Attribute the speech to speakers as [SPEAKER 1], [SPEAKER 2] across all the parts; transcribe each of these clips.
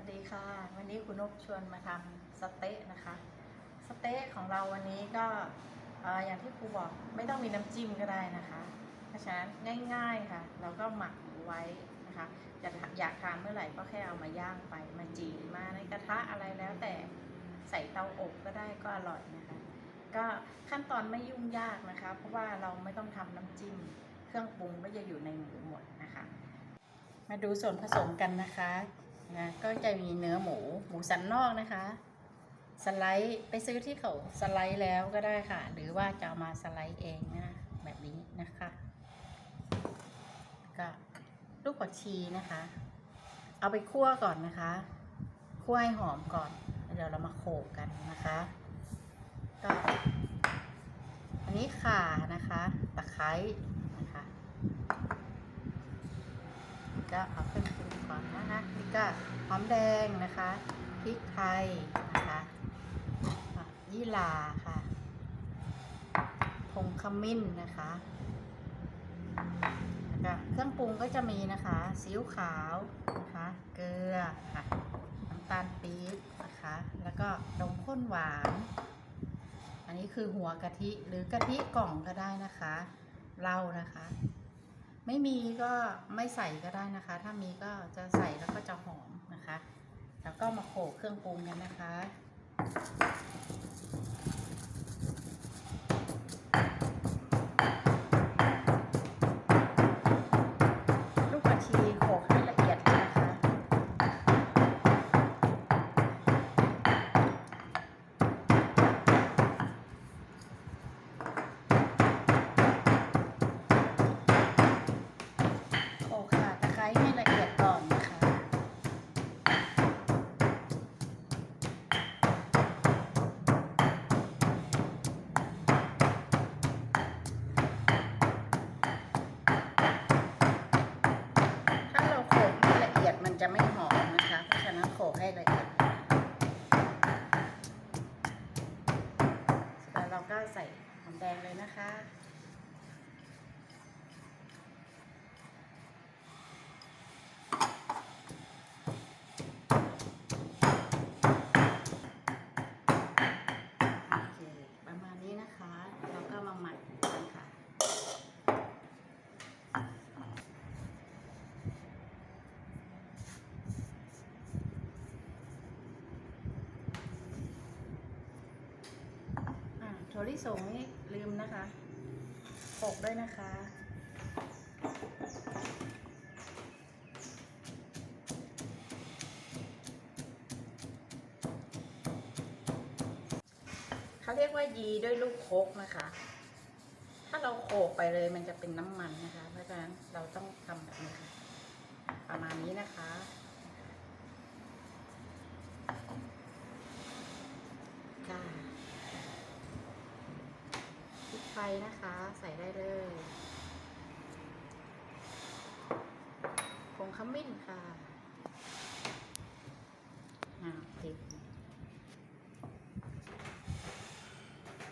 [SPEAKER 1] วัสดีค่ะ วันนี้คุณนกชวนมาทำสเต๊ะนะคะ สเต๊ะของเราวันนี้ก็เอ่ออย่างที่ครูบอกไม่ต้องมีน้ำจิ้มก็ได้นะคะ เพราะฉะนั้นง่าย ๆค่ะ เราก็หมักไว้นะคะอยากอยากทานเมื่อไหร่ก็แค่เอามาย่างไปมาจีมาในกระทะอะไรแล้วแต่ใส่เตาอบก็ได้ก็อร่อยนะคะ ก็ขั้นตอนไม่ยุ่งยากนะคะ เพราะว่าเราไม่ต้องทำน้ำจิ้ม เครื่องปรุงก็จะอยู่ในหมูหมดนะคะ มาดูส่วนผสมกันนะคะ นะก็จะมีเนื้อหมูหมูสันนอกนะคะ สไลด์ไปซื้อที่เขาสไลด์แล้วก็ได้ค่ะ หรือว่าจะามาสไลด์เองนะแบบนี้นะคะก็ลูกผักชีนะคะ เอาไปคั่วก่อนนะคะคั่วให้หอมก่อนเดี๋ยวเรามาโขกกันนะคะก็อันนี้ข่านะคะ ตะไคร้นะคะ ก็เอาขึ้นปรุงก่อนนะคะนี่ก็หอมแดงนะคะพริกไทยนะคะยี่หร่าค่ะผงขมิ้นนะคะแล้วก็เครื่องปรุงก็จะมีนะคะซีอิ๊วขาวนะคะเกลือค่ะน้ำตาลปี๊บนะคะแล้วก็นมข้นหวาน อันนี้คือหัวกะทิหรือกะทิกล่องก็ได้นะคะเหล้านะคะ ไม่มีก็ไม่ใส่ก็ได้นะคะ ถ้ามีก็จะใส่แล้วก็จะหอมนะคะ แล้วก็มาโขลกเครื่องปรุงกันนะคะ ลูกผักชีโขลกให้ละเอียดเลยนะคะ โขลกค่ะตะไคร้ให้ละเอียดก่อนนะคะ ถ้าเราโขลกไม่ละเอียดมันจะไม่หอมนะคะ เพราะฉะนั้นโขลกให้ละเอียดแล้วเราก็ ใส่หอมแดงเลยนะคะ โอเค ประมาณนี้นะคะ เราก็มาหมักกันค่ะ อะ ถั่วลิสงนี่ลืมนะคะโขลกด้วยนะคะ เขาเรียกว่ายีด้วยลูกโคกนะคะ ถ้าเราโขกไปเลยมันจะเป็นน้ำมันนะคะ เพราะฉะนั้นเราต้องทำแบบนี้ค่ะประมาณนี้นะคะพริกไทย นะคะ ใส่ได้เลยผงขมิ้นค่ะอ่าติด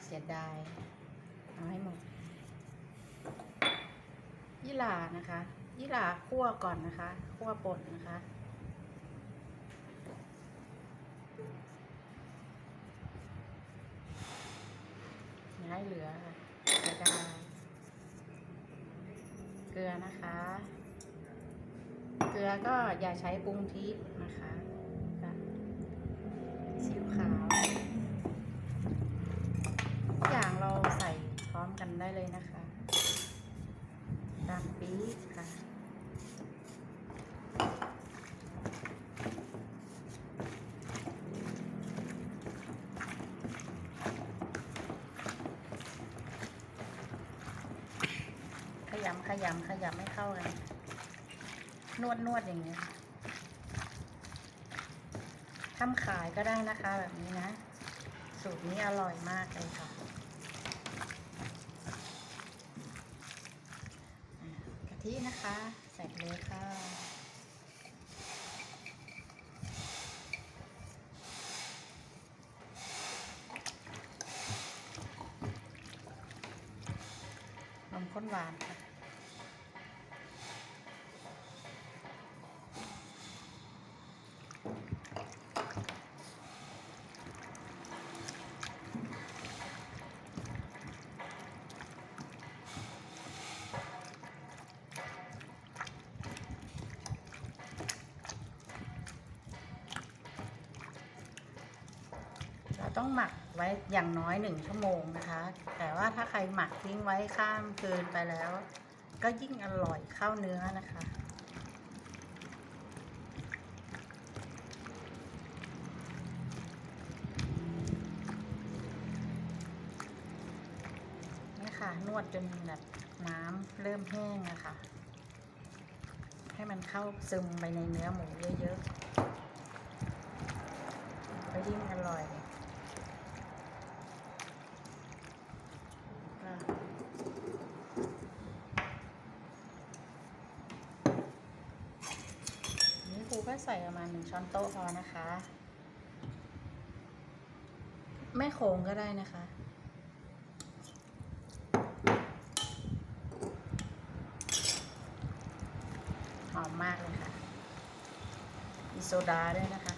[SPEAKER 1] เสียดาย เอาให้หมดยี่หร่านะคะยี่หร่าคั่วก่อนนะคะ คั่วป่นนะคะอย่าให้เหลือค่ะเสียดายเกลือ นะคะ เกลือก็อย่าใช้ปรุงทิพย์นะคะซีอิ๊วขาวทุกอย่างเราใส่พร้อมกันได้เลยนะคะ ตามปี๊บค่ะ ขยำขยำขยำไม่เข้ากันนวดนวดอย่างนี้ทำขายก็ได้นะคะแบบนี้นะ สูตรนี้อร่อยมากเลยค่ะกะทินะคะ ใส่เลยค่ะนมข้นหวานค่ะ ต้องหมักไว้อย่างน้อยหนึ่งชั่วโมงนะคะ แต่ว่าถ้าใครหมักทิ้งไว้ข้ามคืนไปแล้ว ก็ยิ่งอร่อยเข้าเนื้อนะคะนี่ค่ะนวดจนแบบน้ำเริ่มแห้งอะคะให้มันเข้าซึมไปในเนื้อหมูเยอะๆก็ยิ่งอร่อยก็นี่ครูก็ ใส่ประมาณหนึ่งช้อนโต๊ะพอนะคะ ไม่โค้งก็ได้นะคะ หอมมากเลยค่ะมีโซดาด้วยนะคะ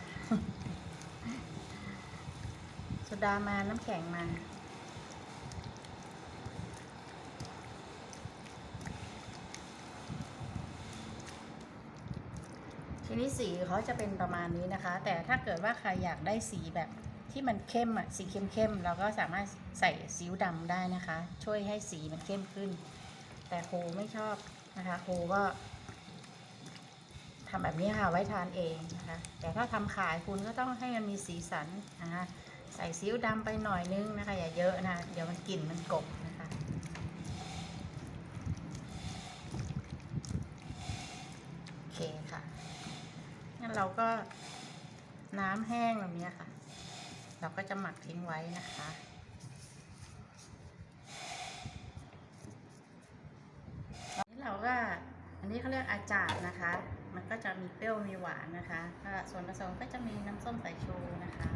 [SPEAKER 1] โซดามาน้ำแข็งมา นี้สีเขาจะเป็นประมาณนี้นะคะ แต่ถ้าเกิดว่าใครอยากได้สีแบบที่มันเข้มอะสีเข้มๆเราก็สามารถใส่ซีอิ๊วดำได้นะคะ ช่วยให้สีมันเข้มขึ้น แต่คไม่ชอบนะคะคก็ทำแบบนี้ค่ะไว้ทานเองนะคะ แต่ถ้าทำขายคุณก็ต้องให้มันมีสีสันนะคะใส่ซีอิ๊วดำไปหน่อยนึงนะคะ อย่าเยอะนะ เดี๋ยวมันกลิ่นมันกบนะคะ โอเคค่ะ งั้น เราก็น้ำแห้งแบบนี้ค่ะ เราก็จะหมักทิ้งไว้นะคะอันนี้เราก็อันนี้เขาเรียกอาจารย์นะคะ มันก็จะมีเปรี้ยวมีหวานนะคะส่วนผสมก็จะมีน้ำส้มสายชูนะคะ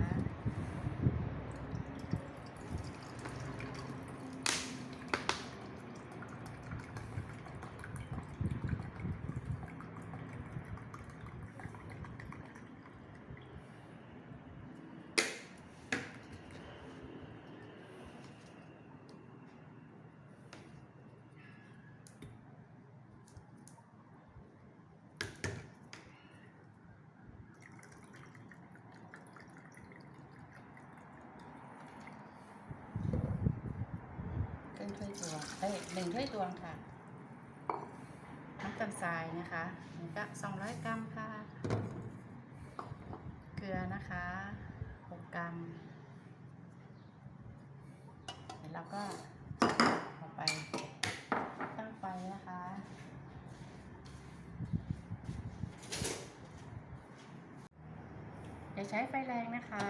[SPEAKER 1] งถ้วยตวงเอ้ยหนึ่งถ้วยตวงค่ะน้ำตาลทรายนะคะหนี่งก็สองร้อยกรัมค่ะ เกลือนะคะหกกรัมเดี๋ยวเราก็เอาไปตั้งไฟนะคะอย่าใช้ไฟแรงนะคะ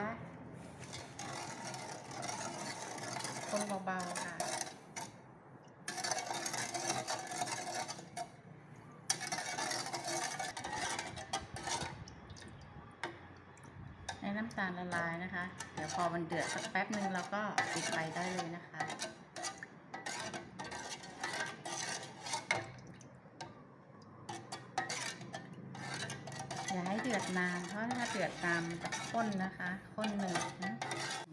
[SPEAKER 1] คนเบาๆค่ะ น้ำตาลละลายนะคะ เดี๋ยวพอมันเดือดสักแป๊บหนึ่งเราก็ปิดไฟได้เลยนะคะอย่าให้เดือดนานเพราะถ้าเดือดตามจะข้นนะคะข้นหนืดนะ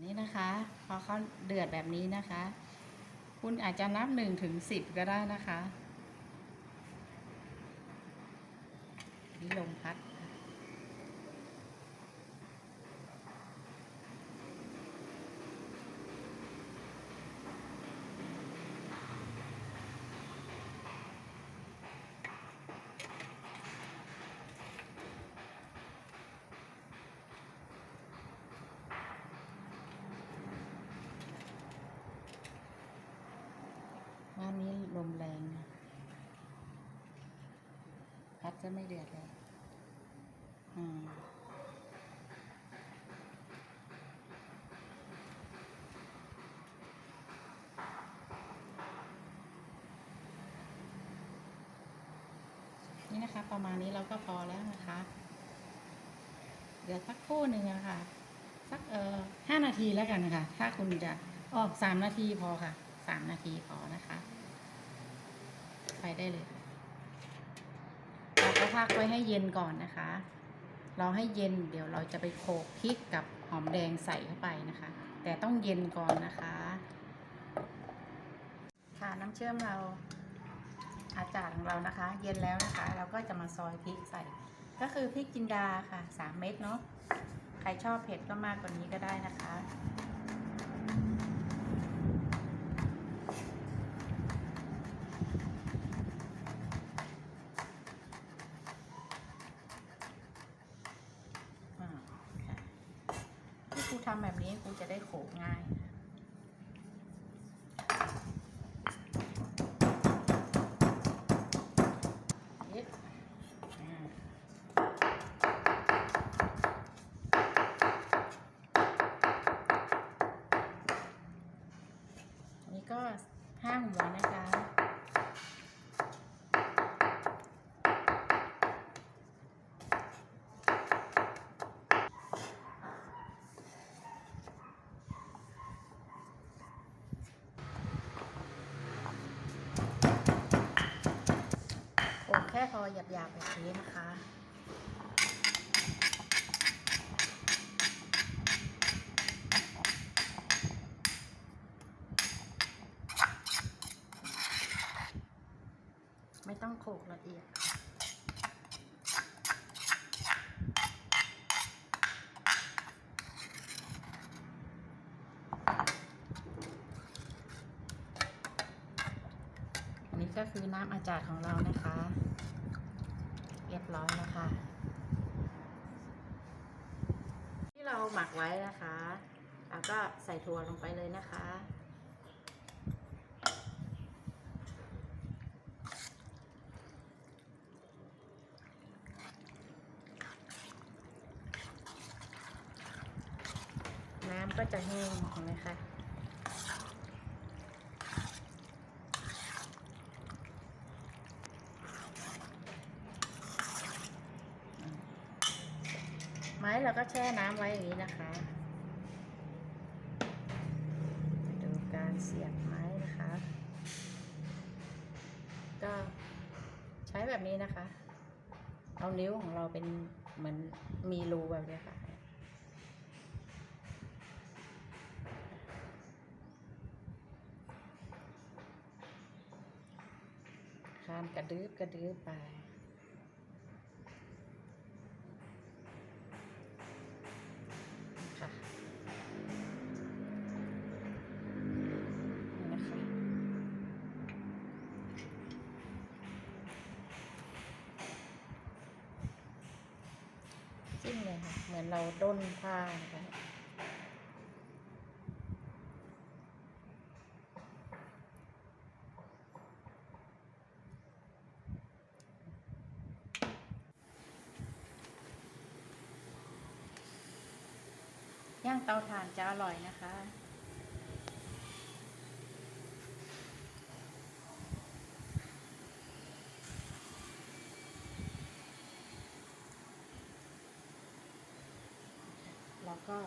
[SPEAKER 1] นี่นะคะ พอเขาเดือดแบบนี้นะคะ คุณอาจจะนับหนึ่งถึงสิบก็ได้นะคะนี่ลมพัดค่ะบ้านนี้ลมแรงนะ พัดจะไม่เดือดเลยอืมนี่นะคะ ประมาณนี้เราก็พอแล้วนะคะ เดี๋ยวสักครู่หนึ่งอะค่ะ สักเอ่อห้านาทีแล้วกันนะคะ ถ้าคุณจะออกสามนาทีพอค่ะสามนาทีพอนะคะ ไปได้เลย พักไว้ให้เย็นก่อนนะคะ
[SPEAKER 2] เราให้เย็นเดี๋ยวเราจะไปโขลกพริกกับหอมแดงใส่เข้าไปนะคะ แต่ต้องเย็นก่อนนะคะ
[SPEAKER 1] ค่ะน้ำเชื่อมเราอาจารย์ของเรานะคะ เย็นแล้วนะคะ เราก็จะมาซอยพริกใส่ ก็คือพริกจินดาค่ะสามเม็ดเนาะใครชอบเผ็ดก็มากกว่านี้ก็ได้นะคะ ทำแบบนี้ครูจะได้โขกง่ายนะเย็ดอ่าอันนี้ก็ห้าหัวนะคะ โขลกแค่พอหยาบๆแบบนี้นะคะ ไม่ต้องโขลกละเอียด อัน น้ำอาจารย์ของเรานะคะ เรียบร้อยแล้วค่ะ ที่เราหมักไว้นะคะแล้วก็ใส่ถั่วลงไปเลยนะคะน้ำก็จะแห้งเห็นไห ไม้เราก็แช่น้ำไว้อย่างนี้นะคะดูการเสียบไม้นะคะ ก็ใช้แบบนี้นะคะ เอานิ้วของเราเป็นเหมือนมีรูแบบนี้ค่ะคานกระดืบกระดืบไป มือนเราด้นผ้านะคะย่างเตาถ่านจะอร่อยนะคะ ก็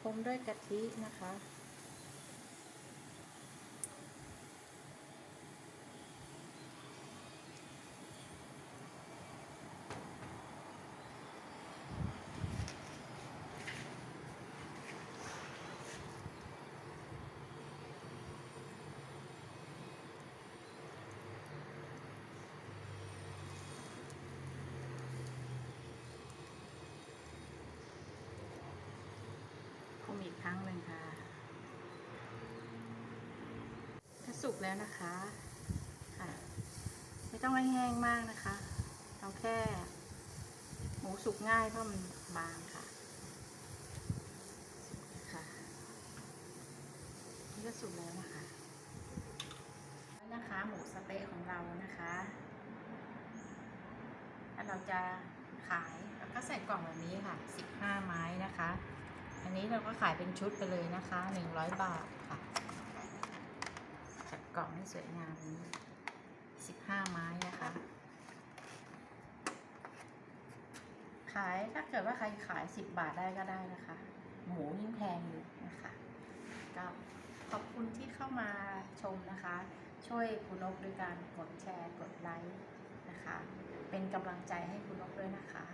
[SPEAKER 1] พรมด้วยกะทินะคะ คมอีกครั้งหนึ่งค่ะ ถ้า สุกแล้วนะคะค่ะ ไม่ต้องให้แห้งมากนะคะ เอาแค่ หมูสุกง่ายเพราะมันบางค่ะค่ะนี่ก็สุกแล้วนะคะนะคะ หมูสเต๊ะของเรานะคะถ้าเราจะขายเราก็ใส่กล่องแบบนี้ค่ะ 15 ไม้นะคะ อันนี้เราก็ขายเป็นชุดไปเลยนะคะ 100 บาทค่ะ กล่องให้สวยงามนี้ 15 ไม้นะคะ ขายถ้าเกิดว่าใครขาย 10 บาทได้ก็ได้นะคะ หมูยิ่งแพงอยู่นะคะก็ขอบคุณที่เข้ามาชมนะคะ ช่วยคุณนกด้วยการกดแชร์กดไลค์นะคะ เป็นกำลังใจให้คุณนกด้วยนะคะ